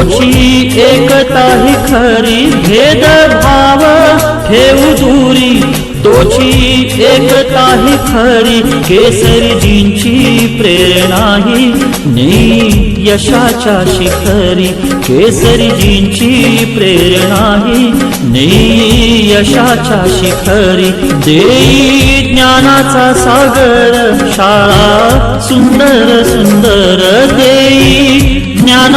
दोची एकता ही खरी भेद भाव ठेवू दूरी. तोची एकता ही खरी केसरीजींची प्रेरणा ही. नेई यशाच्या शिखरी केसरीजींची प्रेरणा ही. नेई यशाच्या शिखरी देई ज्ञानाचा सागर शाळा सुंदर सुंदर देई.